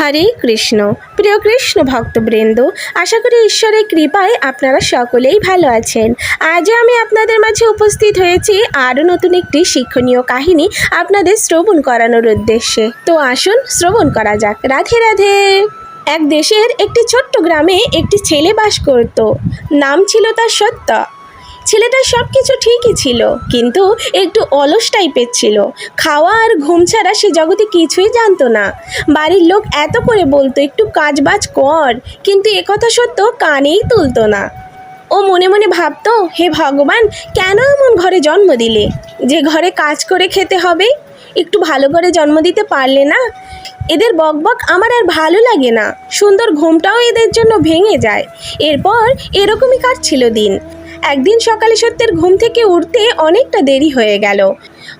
হরে কৃষ্ণ। প্রিয় কৃষ্ণ ভক্তবৃন্দ, আশা করি ঈশ্বরের কৃপায় আপনারা সকলেই ভালো আছেন। আজও আমি আপনাদের মাঝে উপস্থিত হয়েছি আরও নতুন একটি শিক্ষণীয় কাহিনী আপনাদের শ্রবণ করানোর উদ্দেশ্যে। তো আসুন শ্রবণ করা যাক। রাধে রাধে। এক দেশের একটি ছোট্ট গ্রামে একটি ছেলে বাস করত। নাম ছিল তার সত্য ছেলেটার সব কিছু ঠিকই ছিল, কিন্তু একটু অলস টাইপের ছিল। খাওয়া আর ঘুম ছাড়া সে জগতে কিছুই জানতো না। বাড়ির লোক এত করে বলতো, একটু কাজ বাজ কর। কিন্তু একথা সত্য কানেই তুলতো না। ও মনে মনে ভাবতো, হে ভগবান, কেন এমন ঘরে জন্ম দিলে? যে ঘরে কাজ করে খেতে হবে? একটু ভালো করে জন্ম দিতে পারলে না? এদের বকবক আমার আর ভালো লাগে না। সুন্দর ঘুমটাও এদের জন্য ভেঙে যায়। এরপর এরকমই কাটছিল দিন। একদিন সকালে সত্যের ঘুম থেকে উঠতে অনেকটা দেরি হয়ে গেল।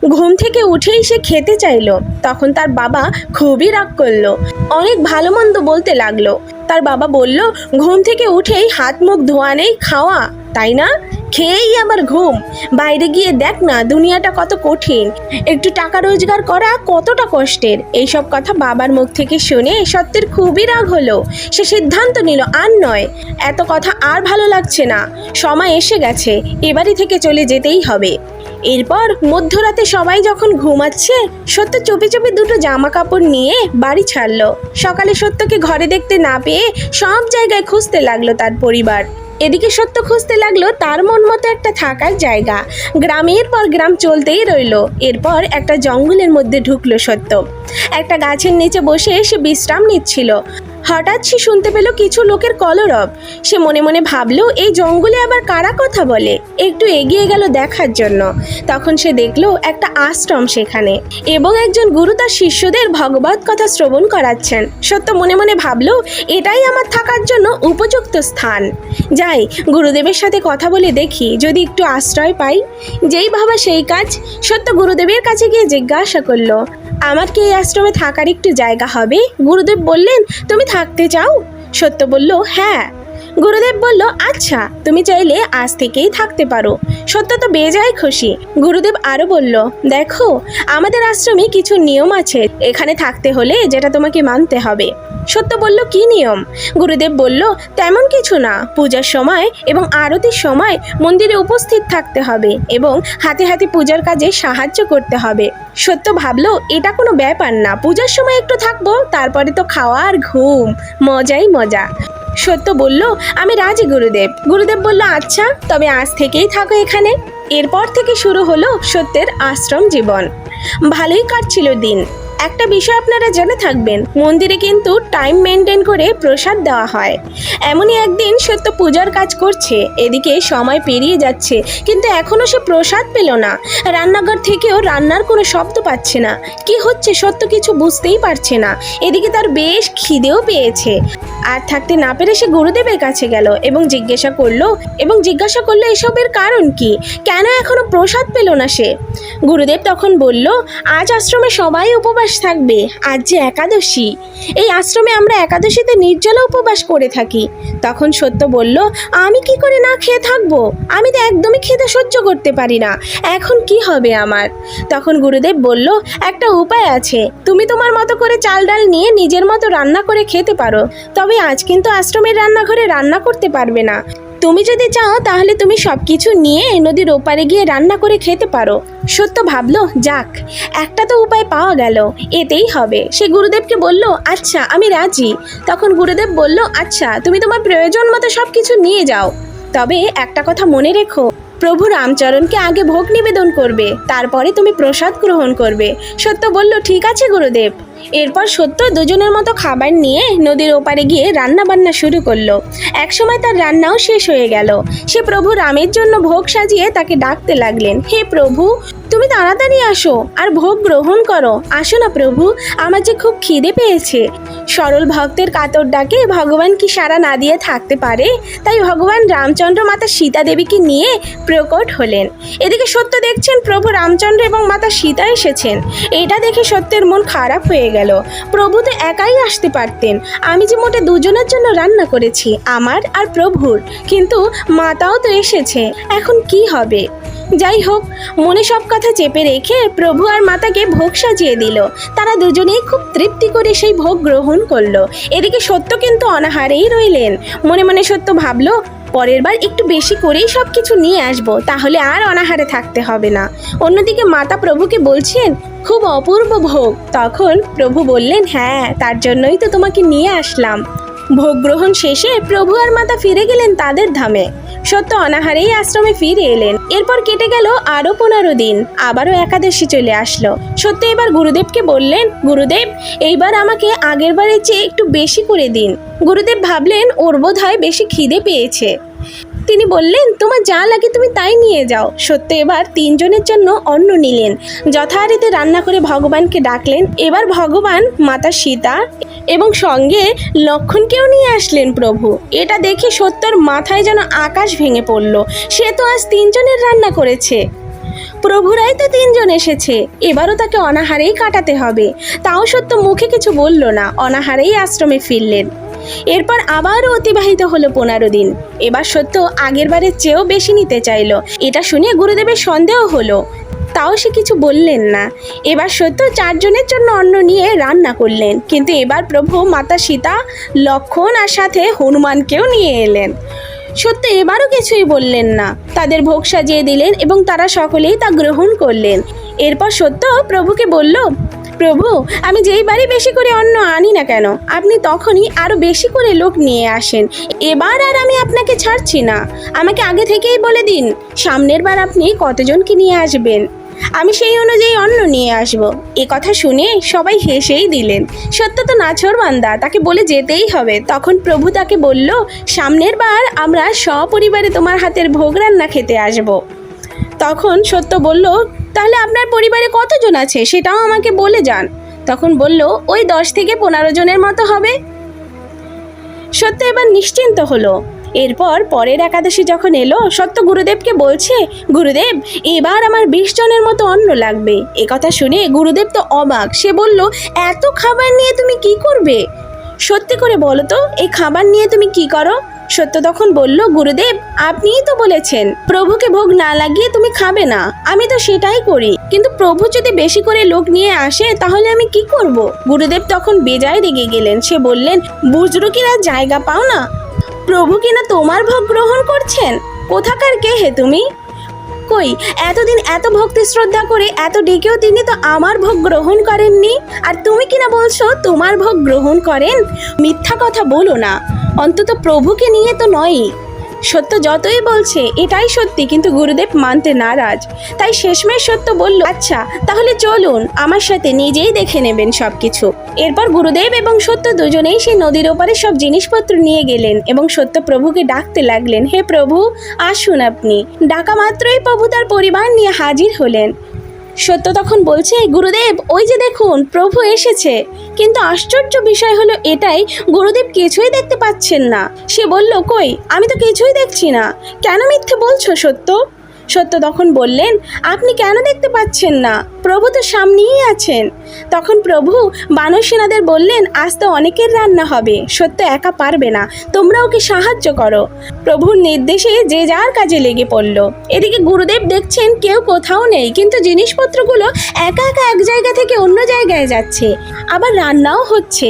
ঘুম থেকে উঠেই সে খেতে চাইল। তখন তার বাবা খুবই রাগ করল। অনেক ভালো মন্দ বলতে লাগল। তার বাবা বলল, ঘুম থেকে উঠেই হাত মুখ ধোয়া নেই, খাওয়া, তাই না? খেয়েই আবার ঘুম। বাইরে গিয়ে দেখ না, দুনিয়াটা কত কঠিন। একটু টাকা রোজগার করা কতটা কষ্টের। এইসব কথা বাবার মুখ থেকে শুনে সত্যের খুবই রাগ হলো। সে সিদ্ধান্ত নিল, আর নয়। এত কথা আর ভালো লাগছে না। সময় এসে গেছে। এবারই থেকে চলে যেতেই হবে। এরপর মধ্যরাতে সবাই যখন ঘুমাচ্ছে, সত্য চুপি চুপি দুটো জামা কাপড় নিয়ে বাড়ি ছাড়লো। সকালে সত্যকে ঘরে দেখতে না পেয়ে সব জায়গায় খুঁজতে লাগল তার পরিবার। এদিকে সত্য খুঁজতে লাগল তার মন মতো একটা থাকার জায়গা। গ্রামের পর গ্রাম চলতেই রইল। এরপর একটা জঙ্গলের মধ্যে ঢুকলো সত্য। একটা গাছের নিচে বসে সে বিশ্রাম নিচ্ছিল। হঠাৎ সে শুনতে পেল কিছু লোকের কলরব। সে মনে মনে ভাবলো, এই জঙ্গলে আবার কারা কথা বলে? একটু এগিয়ে গেল দেখার জন্য। তখন সে দেখল একটা আশ্রম সেখানে। এবং একজন গুরু তার শিষ্যদের ভগবত কথা শ্রবণ করাচ্ছেন। সত্য মনে মনে ভাবলো, এটাই আমার থাকার জন্য উপযুক্ত স্থান। যাই, গুরুদেবের সাথে কথা বলে দেখি, যদি একটু আশ্রয় পাই। যেই ভাবা সেই কাজ, সত্য গুরুদেবের কাছে গিয়ে জিজ্ঞাসা করল, আমার কি এই আশ্রমে থাকার একটু জায়গা হবে? গুরুদেব বললেন, তুমি থাকতে চাও? সত্য বলল হ্যাঁ। গুরুদেব বলল আচ্ছা তুমি চাইলে আজ থেকেই থাকতে পারো। সত্য তো বেজায় খুশি। গুরুদেব আরও বলল, দেখো, আমাদের আশ্রমে কিছু নিয়ম আছে। এখানে থাকতে হলে যেটা তোমাকে মানতে হবে। সত্য বলল, কি নিয়ম? গুরুদেব বলল, তেমন কিছু না। পূজার সময় এবং আরতির সময় মন্দিরে উপস্থিত থাকতে হবে এবং হাতে হাতে পূজার কাজে সাহায্য করতে হবে। সত্য ভাবলো, এটা কোনো ব্যাপার না। পূজার সময় একটু থাকব, তারপরে তো খাওয়া আর ঘুম। মজাই মজা। সত্য বলল, আমি রাজি, গুরুদেব। গুরুদেব বলল আচ্ছা তবে আজ থেকেই থাকো এখানে। এরপর থেকে শুরু হলো সত্যের আশ্রম জীবন। ভালোই কাটছিল দিন। একটা বিষয় আপনারা জেনে থাকবেন, মন্দিরে কিন্তু টাইম মেনটেন করে প্রসাদ দেওয়া হয়। এমনই একদিন সত্য পূজার কাজ করছে, এদিকে সময় পেরিয়ে যাচ্ছে, কিন্তু এখনও সে প্রসাদ পেল না। রান্নাঘর থেকেও রান্নার কোনো শব্দ পাচ্ছে না। কি হচ্ছে সত্য কিছু বুঝতেই পারছে না। এদিকে তার বেশ খিদেও পেয়েছে। আর থাকতে না পেরে সে গুরুদেবের কাছে গেল এবং জিজ্ঞাসা করল, এবং জিজ্ঞাসা করল এসবের কারণ কি? কেন এখনও প্রসাদ পেল না সে? গুরুদেব তখন বলল, আজ আশ্রমে সবাই উপবাস থাকবে, আজ যে একাদশী। এই আশ্রমে আমরা একাদশীতে নির্জলা উপবাস করে থাকি। তখন সত্য বলল, আমি কি করে না খেয়ে থাকব? আমি তো একদমই খেতে সহ্য করতে পারি না। এখন কি হবে আমার? তখন গুরুদেব বলল, একটা উপায় আছে। তুমি তোমার মতো করে চাল ডাল নিয়ে নিজের মতো রান্না করে খেতে পারো। তবে আজ কিন্তু আশ্রমের রান্নাঘরে রান্না করতে পারবে না। তুমি যদি চাও, তাহলে তুমি সব কিছু নিয়ে নদীর ওপারে গিয়ে রান্না করে খেতে পারো। সত্য ভাবলো, যাক, একটা তো উপায় পাওয়া গেল। এতেই হবে। সে গুরুদেবকে বলল আচ্ছা আমি রাজি। তখন গুরুদেব বলল আচ্ছা তুমি তোমার প্রয়োজন মতো সব কিছু নিয়ে যাও। তবে একটা কথা মনে রেখো, প্রভু রামচরণকে আগে ভোগ নিবেদন করবে, তারপরে তুমি প্রসাদ গ্রহণ করবে। সত্য বলল, ঠিক আছে, গুরুদেব। এরপর সত্য দুজনের মতো খাবার নিয়ে নদীর ওপারে গিয়ে রান্না বান্না শুরু করল। একসময় তার রান্নাও শেষ হয়ে গেল। সে প্রভু রামের জন্য ভোগ সাজিয়ে তাকে ডাকতে লাগলেন, হে প্রভু তুমি তাড়াতাড়ি আসো আর ভোগ গ্রহণ করো। আসো না প্রভু, আমার যে খুব খিদে পেয়েছে। সরল ভক্তের কাতর ডাকে ভগবান কি সারা না দিয়ে থাকতে পারে? তাই ভগবান রামচন্দ্র মাতা সীতা দেবীকে নিয়ে প্রকট হলেন। এদিকে সত্য দেখছেন প্রভু রামচন্দ্র এবং মাতা সীতা এসেছেন। এটা দেখে সত্যের মন খারাপ হয়ে গেল। প্রভু তো একাই আসতে পারতেন। আমি যে মোটে দুজনের জন্য রান্না করেছি, আমার আর প্রভুর। কিন্তু মাতাও তো এসেছে। এখন কি হবে? যাই হোক, মনে সব কথা চেপে রেখে প্রভু আর মাতাকে ভোগ সাজিয়ে দিল। তারা দুজনেই খুব তৃপ্তি করে সেই ভোগ গ্রহণ করল। এদিকে সত্য কিন্তু অনাহারেই রইলেন। মনে মনে সত্য ভাবলো, পরের বার একটু বেশি করেই সব কিছু নিয়ে আসব, তাহলে আর অনাহারে থাকতে হবে না। অন্যদিকে মাতা প্রভুকে বলছেন, খুব অপূর্ব ভোগ। তখন প্রভু বললেন হ্যাঁ তার জন্যই তো তোমাকে নিয়ে আসলাম। ভোগ গ্রহণ শেষে প্রভু আর মাতা ফিরে গেলেন তাদের ধামে। সত্য অনাহারেই আশ্রমে ফিরে এলেন। এরপর কেটে গেল আরও পনেরো দিন। আবারও একাদশী চলে আসলো। সত্য এবার গুরুদেবকে বললেন, গুরুদেব, এইবার আমাকে আগের বারের চেয়ে একটু বেশি করে দিন গুরুদেব ভাবলেন, ওর বোধ হয় বেশি খিদে পেয়েছে। তিনি বললেন, তোমার যা লাগে তুমি তাই নিয়ে যাও সত্য এবার তিনজনের জন্য অন্ন নিলেন। যথারীতি রান্না করে ভগবানকে ডাকলেন। এবার ভগবান মাতা সীতা এবং সঙ্গে লক্ষণকেও নিয়ে আসলেন প্রভু। এটা দেখে সত্যর মাথায় যেন আকাশ ভেঙে পড়ল। সে তো আজ তিনজনের রান্না করেছে। প্রভুরাই তো তিনজন এসেছে। এবারও তাকে অনাহারেই কাটাতে হবে। তাও সত্য মুখে কিছু বলল না। অনাহারেই আশ্রমে ফিরলেন। এরপর আবারও অতিবাহিত হলো পনেরো দিন। এবার সত্য আগের বারের চেয়েও বেশি নিতে চাইলো। এটা শুনে গুরুদেবের সন্দেহ হলো। তাও সে কিছু বললেন না। এবার সত্য চারজনের জন্য অন্ন নিয়ে রান্না করলেন। কিন্তু এবার প্রভু, মাতা সীতা, লক্ষণ আর সাথে হনুমানকেও নিয়ে এলেন। সত্য এবারও কিছুই বললেন না। তাদের ভোগ সাজিয়ে দিলেন এবং তারা সকলেই তা গ্রহণ করলেন। এরপর সত্য প্রভুকে বলল, প্রভু, আমি যেই বারে বেশি করে অন্ন আনি না কেন? আপনি তখনই আরও বেশি করে লোক নিয়ে আসেন। এবার আর আমি আপনাকে ছাড়ছি না। আমাকে আগে থেকেই বলে দিন, সামনের বার আপনি কতজনকে নিয়ে আসবেন? আমি সেই অনুযায়ী অন্ন নিয়ে আসব। এ কথা শুনে সবাই হেসেই দিলেন। সত্য তো নাছর বান্দা, তাকে বলে যেতেই হবে। তখন প্রভু তাকে বলল, সামনের বার আমরা সপরিবারে তোমার হাতের ভোগ রান্না খেতে আসব। তখন সত্য বলল, তাহলে আপনার পরিবারে কতজন আছে, সেটাও আমাকে বলে যান। তখন বলল, ওই দশ থেকে পনেরো জনের মতো হবে। সত্য এবার নিশ্চিন্ত হলো। এরপর পরের একাদশী যখন এলো, সত্য গুরুদেবকে বলছে, গুরুদেব, এবার আমার বিশ জনের মতো অন্ন লাগবে। এ কথা শুনে গুরুদেব তো অবাক। সে বলল, এত খাবার নিয়ে তুমি কি করবে? সত্যি করে বলো তো, এই খাবার নিয়ে তুমি কি করো? সত্য তখন বলল, গুরুদেব, আপনিই তো বলেছেন, প্রভুকে ভোগ না লাগিয়ে তুমি খাবে না। আমি তো সেটাই করি। কিন্তু প্রভু যদি বেশি করে লোক নিয়ে আসে, তাহলে আমি কি করব? গুরুদেব তখন বেজায় রেগে গেলেন। সে বললেন, বুজরুকিরা জায়গা পাও না। প্রভু কিনা তোমার ভোগ গ্রহণ করছেন? কোথাকার কে হে তুমি? কই, এতদিন এত ভক্তি শ্রদ্ধা করে এত ডেকেও তিনি তো আমার ভোগ গ্রহণ করেননি। আর তুমি কিনা বলছো তোমার ভোগ গ্রহণ করেন? মিথ্যা কথা বলো না। অন্তত প্রভুকে নিয়ে তো নয়ই। সত্য যতই বলছে, এটাই সত্যি, কিন্তু গুরুদেব মানতে নারাজ। তাই শেষমেশ সত্য বলল আচ্ছা তাহলে চলুন, আমার সাথে নিজেই দেখে নেবেন সব কিছু এরপর গুরুদেব এবং সত্য দুজনেই সেই নদীর ওপারে সব জিনিসপত্র নিয়ে গেলেন এবং সত্য প্রভুকে ডাকতে লাগলেন, হে প্রভু, আসুন আপনি। ডাকা মাত্রই প্রভু তার পরিবার নিয়ে হাজির হলেন। সত্য তখন বলছে, গুরুদেব, ওই যে দেখুন, প্রভু এসেছে। কিন্তু আশ্চর্য বিষয় হলো এটাই, গুরুদেব কিছুই দেখতে পাচ্ছেন না। সে বলল, কই, আমি তো কিছুই দেখছি না। কেন মিথ্যে বলছো সত্য? সত্য তখন বললেন, আপনি কেন দেখতে পাচ্ছেন না? প্রভু তো সামনেই আছেন। তখন প্রভু বানর সেনাদের বললেন, আজ তো অনেকের রান্না হবে, সত্য একা পারবে না, তোমরা ওকে সাহায্য করো। প্রভুর নির্দেশে যে যার কাজে লেগে পড়ল। এদিকে গুরুদেব দেখছেন কেউ কোথাও নেই, কিন্তু জিনিসপত্রগুলো একা একা এক জায়গা থেকে অন্য জায়গায় যাচ্ছে। আবার রান্নাও হচ্ছে।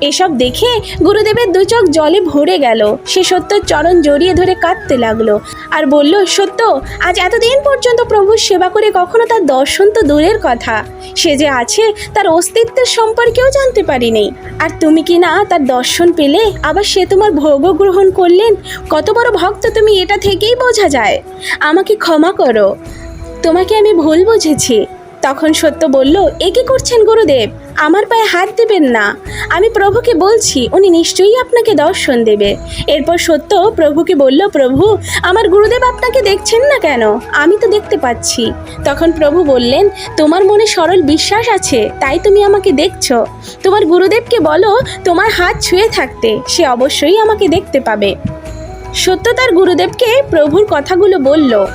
এসব দেখে গুরুদেবের দু চোখ জলে ভরে গেল। সে সত্যর চরণ জড়িয়ে ধরে কাঁদতে লাগল আর বলল, সত্য, আজ এতদিন পর্যন্ত প্রভুর সেবা করে কখনো তার দর্শন তো দূরের কথা। সে যে আছে, তার অস্তিত্বের সম্পর্কেও জানতে পারিনি। আর তুমি কি না তার দর্শন পেলে? আবার সে তোমার ভোগও গ্রহণ করলেন? কত বড় ভক্ত তুমি, এটা থেকেই বোঝা যায়। আমাকে ক্ষমা করো। তোমাকে আমি ভুল বুঝেছি। তখন সত্য বলল, এ কি করছেন গুরুদেব? আমার পায়ে হাত দেবেন না। আমি প্রভুকে বলছি, উনি নিশ্চয়ই আপনাকে দর্শন দেবে। এরপর সত্য প্রভুকে বলল, প্রভু, আমার গুরুদেব আপনাকে দেখছেন না কেন? আমি তো দেখতে পাচ্ছি। তখন প্রভু বললেন, তোমার মনে সরল বিশ্বাস আছে, তাই তুমি আমাকে দেখছ। তোমার গুরুদেবকে বলো, তোমার হাত ছুঁয়ে থাকতে, সে অবশ্যই আমাকে দেখতে পাবে। সত্য তার গুরুদেবকে প্রভুর কথাগুলো বলল।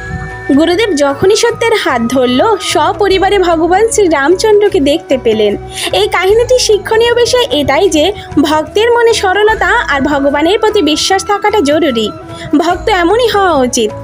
গুরুদেব যখনই সত্যের হাত ধরল, সপরিবারে ভগবান শ্রী রামচন্দ্রকে দেখতে পেলেন। এই কাহিনীটি শিক্ষণীয় বিষয় এটাই যে, ভক্তের মনে সরলতা আর ভগবানের প্রতি বিশ্বাস থাকাটা জরুরি। ভক্ত এমনই হওয়া উচিত।